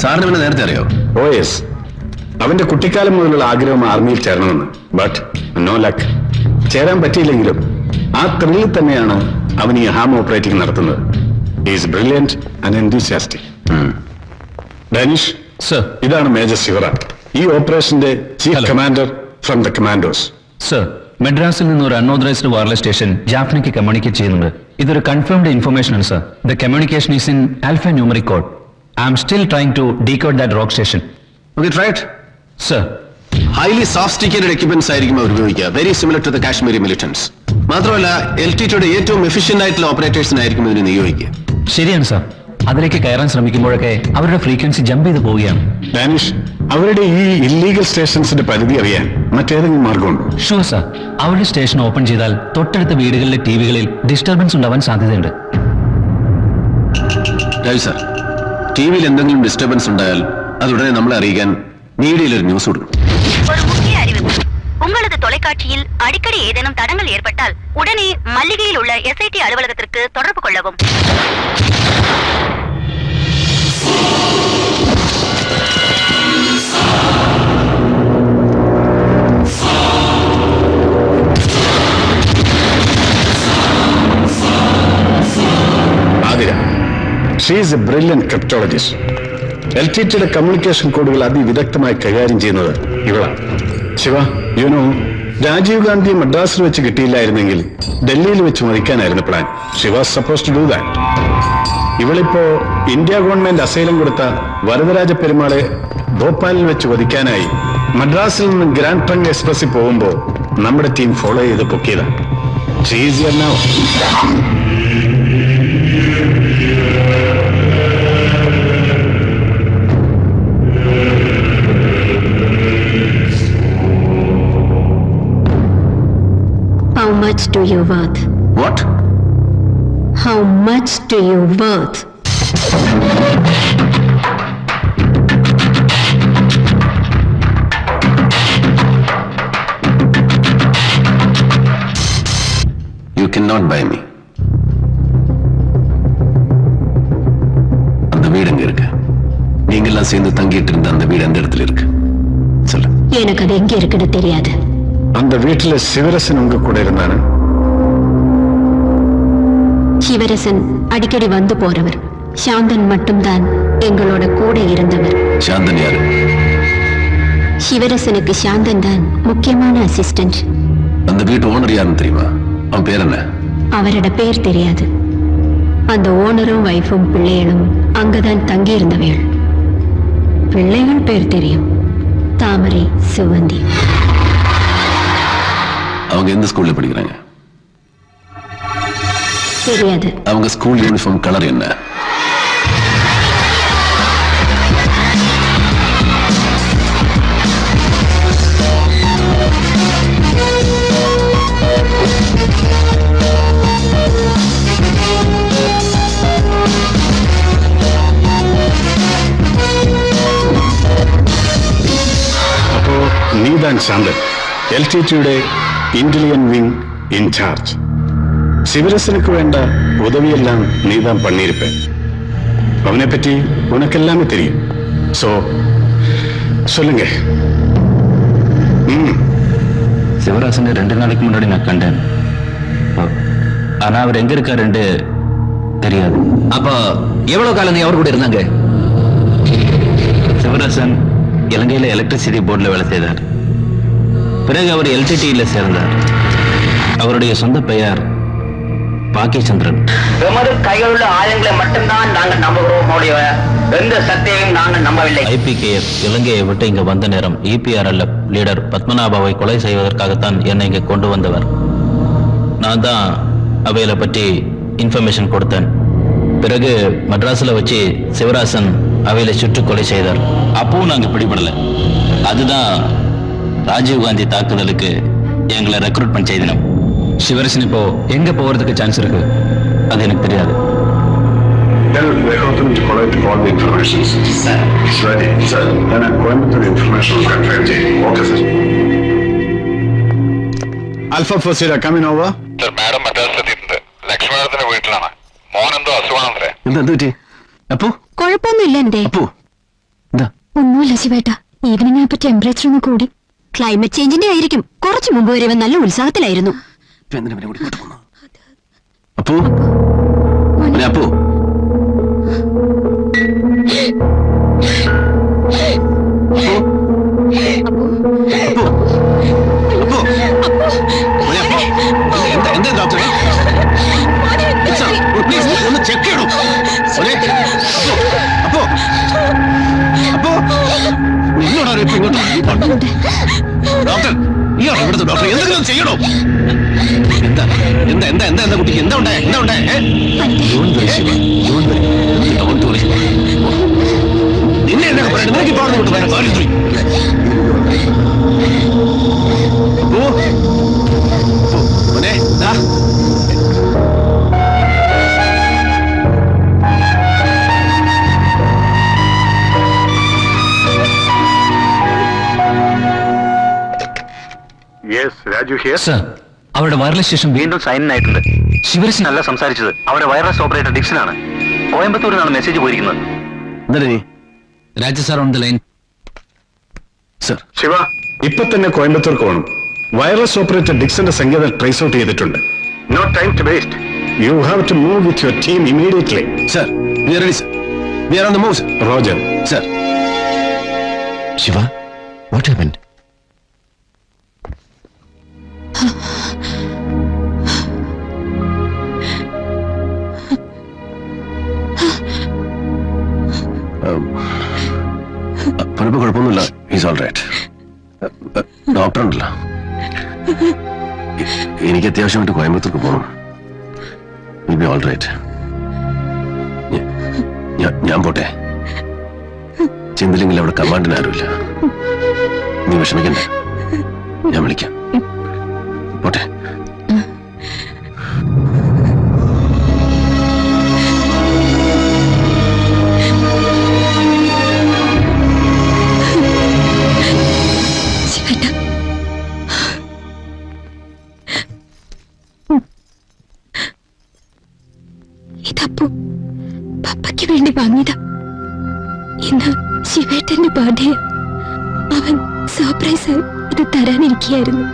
സാറിന് പിന്നെ നേരത്തെ അറിയോ? ഓ യെസ് അവന്റെ കുട്ടിക്കാലം മുതലുള്ള ആഗ്രഹം ആർമിയിൽ ചേരണമെന്ന്. ബട്ട് നോ ലക്ക് ചേരാൻ പറ്റിയില്ലെങ്കിലും ആ ത്രില്ലിൽ തന്നെയാണ് അവൻ ഈ ഹാം ഓപ്പറേറ്റിംഗ് നടത്തുന്നത്. Is brilliant and enthusiastic Danish sir ഇതാണ് മേജർ ശിവറ. ഈ ഓപ്പറേഷന്റെ chief. Commander from the commandos. Sir മെഡ്രാസിൽ നിന്ന് ഒരു അൺഓതറൈസ്ഡ് വയർലെസ് സ്റ്റേഷൻ ജാഫ്നയ്ക്ക് കമ്മ്യൂണിക്കേറ്റ് ചെയ്യുന്നുണ്ട്. ഇതൊരു കൺഫേംഡ് ഇൻഫർമേഷൻ ആണ് sir the communication is in alphanumeric code I still trying to decode that rock station. Okay, try it. Sir, highly sophisticated equipments ആയിരിക്കും അവർ ഉപയോഗിക്കുക? Very similar to the Kashmiri militants മാത്രമല്ല L T ടിയുടെ ഏറ്റവും efficient ആയിട്ടുള്ള ഓപ്പറേറ്റേഴ്സിനായിരിക്കും ഇതിനെ നിയോഗിക്കുക? ശരിയാണ് sir അതിലേക്ക് കയറാൻ ശ്രമിക്കുമ്പോഴൊക്കെ അവരുടെ ഫ്രീക്വൻസി ജമ്പ് ചെയ്ത് പോവുകയാണ്. ഡാനിഷ് അവരുടെ ഈ ഇല്ലീഗൽ സ്റ്റേഷൻസിന്റെ പരിധി അറിയാൻ മറ്റേതെങ്കിലും മാർഗമുണ്ടോ? ഷുവർ സാർ അവരുടെ സ്റ്റേഷൻ ഓപ്പൺ ചെയ്താൽ തൊട്ടടുത്ത വീടുകളിലെ ടി വികളിൽ ഡിസ്റ്റർബൻസ് ഉണ്ടാവാൻ സാധ്യതയുണ്ട്. രാജു സാർ ടി വിയിൽ എന്തെങ്കിലും ഡിസ്റ്റർബൻസ് ഉണ്ടായാൽ അത് ഉടനെ നമ്മളെ അറിയിക്കാൻ മീഡിയയിൽ ഒരു ന്യൂസ് കൊടുക്കും ஒரு முக்கிய அறிவிப்பு உங்களது தொலைக்காட்சியில் அடிக்கடி ஏதேனும் தடங்கள் ஏற்பட்டால் உடனே மல்லிகையில் உள்ள எஸ்ஐடி அலுவலகத்திற்கு தொடர்பு கொள்ளவும் she's a brilliant cryptologist L T ടിയുടെ കമ്മ്യൂണിക്കേഷൻ കോഡുകൾ അതിവിദഗ്ധമായി കൈകാര്യം ചെയ്യുന്നത് ഇവളാണ് ശിവ യുനോ രാജീവ് ഗാന്ധി മദ്രാസിൽ വെച്ച് കിട്ടിയില്ലായിരുന്നെങ്കിൽ ഡൽഹിയിൽ വെച്ച് മതിക്കാനായിരുന്നു plan Shiva suppose to do that ഇവളിപ്പോ India government asylum കൊടുത്ത വരദരാജ പെരുമാളെ ഭോപ്പാലിൽ വെച്ച് വധിക്കാനായി മദ്രാസിൽ നിന്ന് ഗ്രാൻഡ് ട്രങ്ക് എക്സ്പ്രസിൽ പോകുമ്പോൾ നമ്മുടെ ടീം ഫോളോ ചെയ്ത് പൊക്കിയതാണ് much do you worth? What? How much do you worth? You cannot buy me. அந்த வீடு அங்க இருக்கு நீங்கெல்லாம் சேர்ந்து தங்கிட்டு இருந்த அந்த வீடு அந்த இடத்துல இருக்கு சொல்லு எனக்கு அது எங்க இருக்குன்னு தெரியாது அந்த வீட்டுல சிவரசன் உங்க கூட இருந்தானு சிவரசன் அடிக்கடி வந்து போறவர். சாந்தன் மட்டும்தான் எங்களோட கூட இருந்தவர். சாந்தன் யாரு? சிவரசனுக்கு சாந்தன் தான் முக்கியமான அசிஸ்டன்ட் அந்த வீட்டு ஓனர் யாருன்னு தெரியுமா? அவன் பேர் என்ன? அவரோட பேர் தெரியாது. அந்த ஓனரும் வைஃபும் பிள்ளைகளும் அங்கதான் தங்கி இருந்தவள் பிள்ளைகள் பேர் தெரியும். தாமரை சுவந்தி அவங்க எந்த ஸ்கூல்ல படிக்கிறாங்க? தெரியாது. அவங்க ஸ்கூல் யூனிஃபார்ம் கலர் என்ன? நீதான் சாந்தன். எல்டிடியுடைய இந்தியன் விங் இன்சார்ஜ் சிவரசனுக்கு வேண்ட உதவியெல்லாம் நீதான் பண்ணியிருப்பேன். அவனை பற்றி உனக்கு எல்லாமே தெரியும். சோ சொல்லுங்க. சிவராசனை ரெண்டு நாளைக்கு முன்னாடி நான் கண்டேன். ஆனா அவர் எங்க இருக்காருன்னு தெரியாது. அப்ப எவ்வளவு காலம் அவர் கூட இருந்தாங்க? சிவராசன் இலங்கையில எலக்ட்ரிசிட்டி போர்டில் வேலை செய்தார். பிறகு அவர் எல்டிடியில் சேர்ந்தார். அவருடைய சொந்த பெயர் பாக்கியச்சந்திரன். எமது கையில் உள்ள ஆயுதங்களை மட்டும்தான் நாங்கள் நம்புகிறோம் எந்த சக்தியையும் நாங்கள் நம்பவில்லை. ஐபிகேஎஃப் இலங்கையை விட்டு இங்கு வந்த நேரம் இபிஆர்எல் லீடர் பத்மநாபாவை கொலை செய்வதற்காகத்தான் என்னை இங்கே கொண்டு வந்தவர். நான் தான் அவையில பற்றி இன்ஃபர்மேஷன் கொடுத்தேன். பிறகு மட்ராஸில் வச்சு சிவராசன் அவையில சுற்று கொலை செய்தார். அப்பவும் நாங்கள் பிடிபடலை. அதுதான் ராஜீவ் காந்தி தாக்குதலுக்கு எங்களை ரெக்ரூட்மெண்ட் செய்தினோம் சிவரசன் இப்போ எங்க போறதுக்கு சான்ஸ் இருக்கு அது எனக்கு தெரியாது Tell Vehotum to collect all the information. Sir. It's ready. Sir. Then I'm going to the information conference. Okay, sir. Alpha Fosira, coming over. Sir madam മദ്രാസിലെത്തിയിട്ടുണ്ട് ലക്ഷ്മണത്തിന്റെ വീട്ടിലാണ് മോനെന്തോ അസുഖമാണത്രേ എന്താ എന്ത് പറ്റി അപ്പു കുഴപ്പമൊന്നുമില്ല എന്തേ അപ്പു ഒന്നുമില്ല ശിവേട്ട ഈവനിങ് ആയപ്പോ ടെമ്പറേച്ചർ ഒന്ന് കൂടി ക്ലൈമറ്റ് ചേഞ്ചിന്റെ ആയിരിക്കും. കുറച്ചു മുമ്പ് വരെ ഇവൻ നല്ല ഉത്സാഹത്തിലായിരുന്നു. അപ്പോ? എന്തിനാ ഡോക്ടർ ഇയാളോ ഇവിടുത്തെ ഡോക്ടർ എന്തെങ്കിലും ചെയ്യണോ? എന്താ എന്താ എന്താ എന്താ എന്താ കുട്ടിക്ക് എന്താ ഉണ്ടായ എന്താ ഉണ്ടായ നിന്നെ എന്നൊക്കെ പറയുന്നത് നിനക്ക് ഇപ്പോൾ അവിടെ വേറെ സർ അവരുടെ വയർലെസ് സ്റ്റേഷൻ വീണ്ടും സൈൻ ആയിട്ടുണ്ട്. ശിവരസൻ അല്ല സംസാരിച്ചത്. അവരുടെ വയർലെസ് ഓപ്പറേറ്റർ ഡിക്സനാണ് കോയമ്പത്തൂരിൽ നിന്നാണ് മെസ്സേജ് പോയിരിക്കുന്നത്. Raju sir on the line sir Shiva. ഇപ്പൊ തന്നെ കോയമ്പത്തൂർ പോകണം വയർലെസ് ഓപ്പറേറ്റർ ഡിക്സന്റെ സംഗീതം ട്രേസ് ഔട്ട് ചെയ്തിട്ടുണ്ട്. No time to waste you have to move with your team immediately sir we are ready sir we are on the move sir roger sir Shiva what happened പലപ്പോൾ കുഴപ്പമൊന്നുമില്ല. Is all right doctor ഉണ്ടല്ലോ എനിക്ക് അത്യാവശ്യമായിട്ട് കോയമ്പത്തൂർക്ക് പോകണം will be all right ഞാൻ പോട്ടെ. ചെന്നില്ലെങ്കിൽ അവിടെ കമാൻഡിന് ആരുമില്ല. നീ വിഷമിക്കണ്ട. ഞാൻ വിളിക്കാം. പോട്ടെ. ശിവേട്ടന്റെ ബർത്ത്ഡേ അവൻ സർപ്രൈസ് ഇത് തരാനിരിക്കുകയായിരുന്നു.